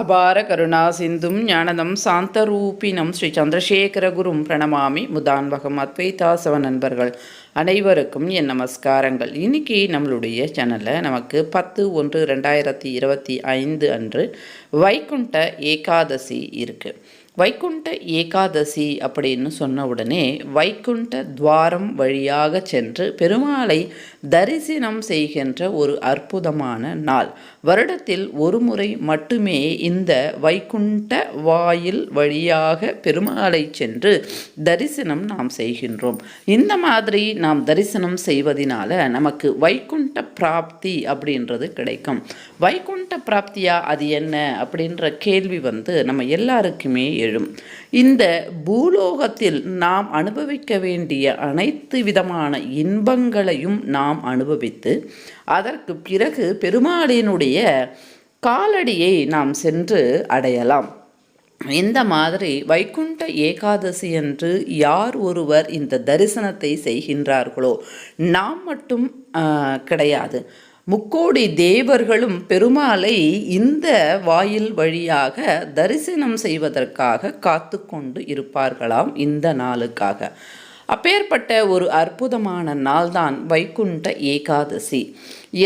அபார கருணா சிந்தும் ஞானதம் சாந்தரூபினம் ஸ்ரீ சந்திரசேகரகுரும் பிரணமாமி முதான்வகம் அத்வைதாசவ நண்பர்கள் அனைவருக்கும் என் நமஸ்காரங்கள். இன்னைக்கு நம்மளுடைய சேனலில் நமக்கு பத்து ஒன்று ரெண்டாயிரத்தி இருபத்தி ஐந்து அன்று வைகுண்ட ஏகாதசி இருக்குது வைகுண்ட ஏகாதசி அப்படின்னு சொன்ன உடனே வைகுண்ட துவாரம் வழியாக சென்று பெருமாளை தரிசனம் செய்கின்ற ஒரு அற்புதமான நாள். வருடத்தில் ஒரு முறை மட்டுமே இந்த வைகுண்ட வாயில் வழியாக பெருமாளை சென்று தரிசனம் நாம் செய்கின்றோம். இந்த மாதிரி நாம் தரிசனம் செய்வதனால நமக்கு வைகுண்ட பிராப்தி அப்படின்றது கிடைக்கும். வைகுண்ட பிராப்தியா அது என்ன அப்படின்ற கேள்வி வந்து நம்ம எல்லாருக்குமே எழும். இந்த பூலோகத்தில் நாம் அனுபவிக்க வேண்டிய அனைத்து விதமான இன்பங்களையும் நாம் அனுபவித்து அதற்கு பிறகு பெருமாளினுடைய காலடியை நாம் சென்று அடையலாம். இந்த மாதிரி வைகுண்ட ஏகாதசி என்று யார் ஒருவர் இந்த தரிசனத்தை செய்கின்றார்களோ நாம் மட்டும் ஆஹ், கிடையாது. முக்கோடி தேவர்களும் பெருமாளை இந்த வாயில் வழியாக தரிசனம் செய்வதற்காக காத்து கொண்டு இருப்பார்களாம் இந்த நாளுக்காக. அப்பேற்பட்ட ஒரு அற்புதமான நாள்தான் வைகுண்ட ஏகாதசி.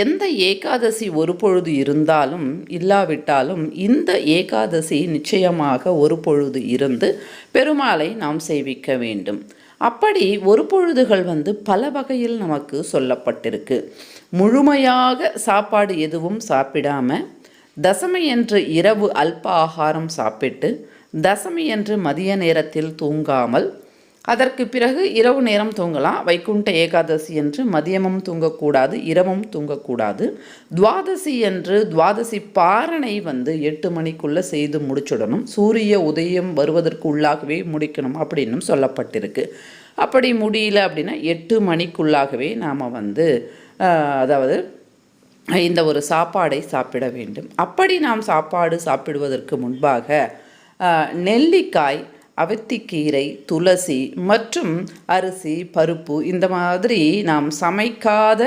எந்த ஏகாதசி ஒரு பொழுது இருந்தாலும் இல்லாவிட்டாலும் இந்த ஏகாதசி நிச்சயமாக ஒரு பொழுது இருந்து பெருமாளை நாம் சேவிக்க வேண்டும். அப்படி ஒரு பொழுதுகள் வந்து பல வகையில் நமக்கு சொல்லப்பட்டிருக்கு. முழுமையாக சாப்பாடு எதுவும் சாப்பிடாம தசமி என்று இரவு அல்ப ஆகாரம் சாப்பிட்டு தசமி என்று மதிய நேரத்தில் தூங்காமல் அதற்கு பிறகு இரவு நேரம் தூங்கலாம். வைகுண்ட ஏகாதசி என்று மதியமும் தூங்கக்கூடாது இரவும் தூங்கக்கூடாது. துவாதசி என்று துவாதசி பாரணை வந்து எட்டு மணிக்குள்ளே செய்து முடிச்சுடணும். சூரிய உதயம் வருவதற்கு உள்ளாகவே முடிக்கணும் அப்படின்னும் சொல்லப்பட்டிருக்கு. அப்படி முடியல அப்படின்னா எட்டு மணிக்குள்ளாகவே நாம் வந்து அதாவது இந்த ஒரு சாப்பாடை சாப்பிட வேண்டும். அப்படி நாம் சாப்பாடு சாப்பிடுவதற்கு முன்பாக நெல்லிக்காய் அவித்திக்கீரை துளசி மற்றும் அரிசி பருப்பு இந்த மாதிரி நாம் சமைக்காத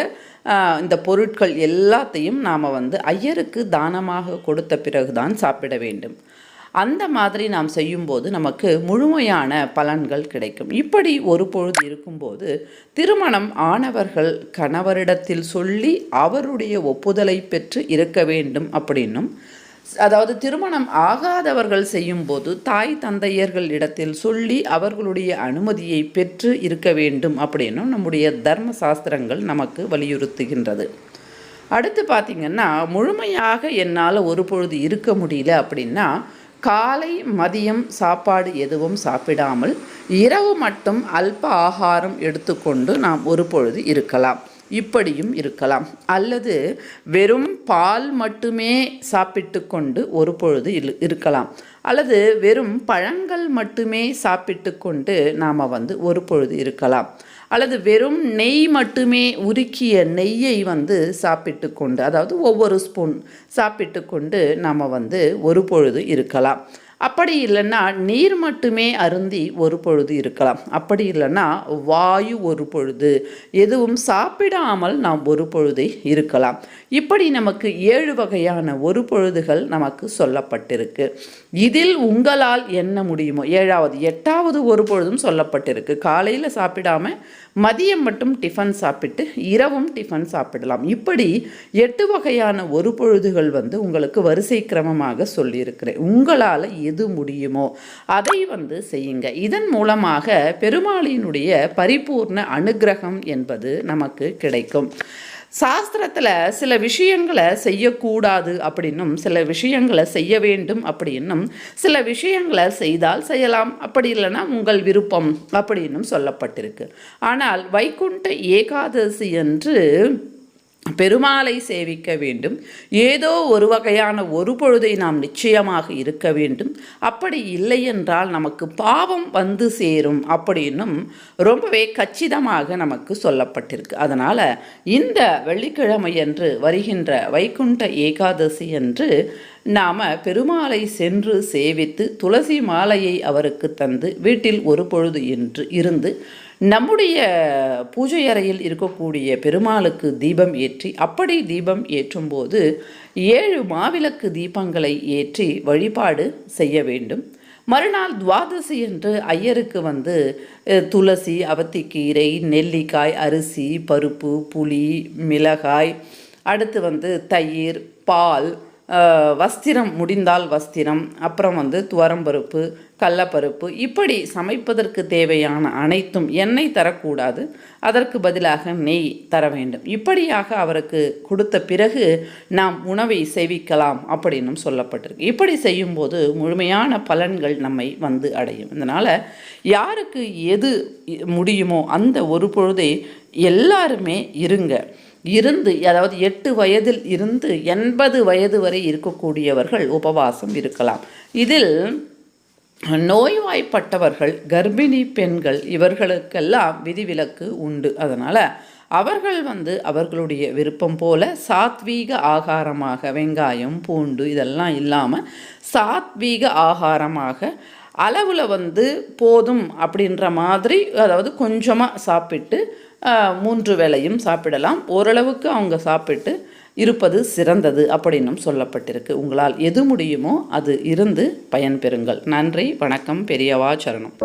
இந்த பொருட்கள் எல்லாத்தையும் நாம் வந்து ஐயருக்கு தானமாக கொடுத்த பிறகுதான் சாப்பிட வேண்டும். அந்த மாதிரி நாம் செய்யும்போது நமக்கு முழுமையான பலன்கள் கிடைக்கும். இப்படி ஒரு பொழுது இருக்கும்போது திருமணம் ஆனவர்கள் கணவரிடத்தில் சொல்லி அவருடைய ஒப்புதலை பெற்று இருக்க வேண்டும் அப்படின்னும் அதாவது திருமணம் ஆகாதவர்கள் செய்யும்போது தாய் தந்தையர்கள் இடத்தில் சொல்லி அவர்களுடைய அனுமதியை பெற்று இருக்க வேண்டும் அப்படின்னும் நம்முடைய தர்ம சாஸ்திரங்கள் நமக்கு வலியுறுத்துகின்றது. அடுத்து பார்த்திங்கன்னா முழுமையாக என்னால் ஒரு பொழுது இருக்க முடியல அப்படின்னா காலை மதியம் சாப்பாடு எதுவும் சாப்பிடாமல் இரவு மட்டும் அல்ப ஆகாரம் எடுத்துக்கொண்டு நாம் ஒரு பொழுது இருக்கலாம். இப்படியும் இருக்கலாம். அல்லது வெறும் பால் மட்டுமே சாப்பிட்டு கொண்டு ஒரு பொழுது இருக்கலாம். அல்லது வெறும் பழங்கள் மட்டுமே சாப்பிட்டு கொண்டு நாம் வந்து ஒரு பொழுது இருக்கலாம். அல்லது வெறும் நெய் மட்டுமே உருக்கிய நெய்யை வந்து சாப்பிட்டு கொண்டு அதாவது ஒவ்வொரு ஸ்பூன் சாப்பிட்டு கொண்டு நாம் வந்து ஒரு பொழுது இருக்கலாம். அப்படி இல்லைன்னா நீர் மட்டுமே அருந்தி ஒரு பொழுது இருக்கலாம். அப்படி இல்லைன்னா வாயு ஒரு பொழுது எதுவும் சாப்பிடாமல் நாம் ஒரு பொழுது இருக்கலாம். இப்படி நமக்கு ஏழு வகையான ஒரு பொழுதுகள் நமக்கு சொல்லப்பட்டிருக்கு. இதில் உங்களால் என்ன முடியுமோ ஏழாவது எட்டாவது ஒரு பொழுதும் சொல்லப்பட்டிருக்கு. காலையில் சாப்பிடாம மதியம் மட்டும் டிஃபன் சாப்பிட்டு இரவும் டிஃபன் சாப்பிடலாம். இப்படி எட்டு வகையான ஒரு பொழுதுகள் வந்து உங்களுக்கு வரிசை கிரமமாக சொல்லியிருக்கிறேன். உங்களால் எது முடியுமோ அதை வந்து செய்யுங்க. இதன் மூலமாக பெருமாளினுடைய பரிபூர்ண அனுக்கிரகம் என்பது நமக்கு கிடைக்கும். சாஸ்திரத்தில் சில விஷயங்களை செய்யக்கூடாது அப்படின்னும் சில விஷயங்களை செய்ய வேண்டும் அப்படின்னும் சில விஷயங்களை செய்தால் செய்யலாம். அப்படி இல்லைன்னா உங்கள் விருப்பம் அப்படின்னும் சொல்லப்பட்டிருக்கு. ஆனால் வைகுண்ட ஏகாதசி என்று பெருமாளை சேவிக்க வேண்டும். ஏதோ ஒரு வகையான ஒரு பொழுதை நாம் நிச்சயமாக இருக்க வேண்டும். அப்படி இல்லை என்றால் நமக்கு பாவம் வந்து சேரும் அப்படின்னும் ரொம்பவே கச்சிதமாக நமக்கு சொல்லப்பட்டிருக்கு. அதனால் இந்த வெள்ளிக்கிழமை அன்று வருகின்ற வைகுண்ட ஏகாதசி அன்று நாம் பெருமாளை சென்று சேவித்து துளசி மாலையை அவருக்கு தந்து வீட்டில் ஒரு பொழுது என்று இருந்து நம்முடைய பூஜை அறையில் இருக்கக்கூடிய பெருமாளுக்கு தீபம் ஏற்றி அப்படி தீபம் ஏற்றும்போது ஏழு மாவிளக்கு தீபங்களை ஏற்றி வழிபாடு செய்ய வேண்டும். மறுநாள் துவாதசி என்று ஐயருக்கு வந்து துளசி அவத்திக்கீரை நெல்லிக்காய் அரிசி பருப்பு புளி மிளகாய் அடுத்து வந்து தயிர் பால் வஸ்திரம் முடிந்தால் வஸ்திரம் அப்புறம் வந்து துவரம்பருப்பு கடலப்பருப்பு இப்படி சமைப்பதற்கு தேவையான அனைத்தும் எண்ணெய் தரக்கூடாது. அதற்கு பதிலாக நெய் தர வேண்டும். இப்படியாக அவருக்கு கொடுத்த பிறகு நாம் உணவை சேவிக்கலாம் அப்படின்னும் சொல்லப்பட்டிருக்கு. இப்படி செய்யும்போது முழுமையான பலன்கள் நம்மை வந்து அடையும். இதனால் யாருக்கு எது முடியுமோ அந்த ஒரு பொழுதே எல்லாருமே இருங்க. இருந்து அதாவது எட்டு வயதில் இருந்து எண்பது வயது வரை இருக்கக்கூடியவர்கள் உபவாசம் இருக்கலாம். இதில் நோய்வாய்ப்பட்டவர்கள் கர்ப்பிணி பெண்கள் இவர்களுக்கெல்லாம் விதிவிலக்கு உண்டு. அதனால் அவர்கள் வந்து அவர்களுடைய விருப்பம் போல சாத்வீக ஆகாரமாக வெங்காயம் பூண்டு இதெல்லாம் இல்லாமல் சாத்வீக ஆகாரமாக அளவில் வந்து போதும் அப்படின்ற மாதிரி அதாவது கொஞ்சமாக சாப்பிட்டு மூன்று வேளையும் சாப்பிடலாம். ஓரளவுக்கு அவங்க சாப்பிட்டு இருப்பது சிறந்தது அப்படின்னும் சொல்லப்பட்டிருக்கு. உங்களால் எது முடியுமோ அது இருந்து பயன்பெறுங்கள் நன்றி வணக்கம் பெரியவா சரணம்.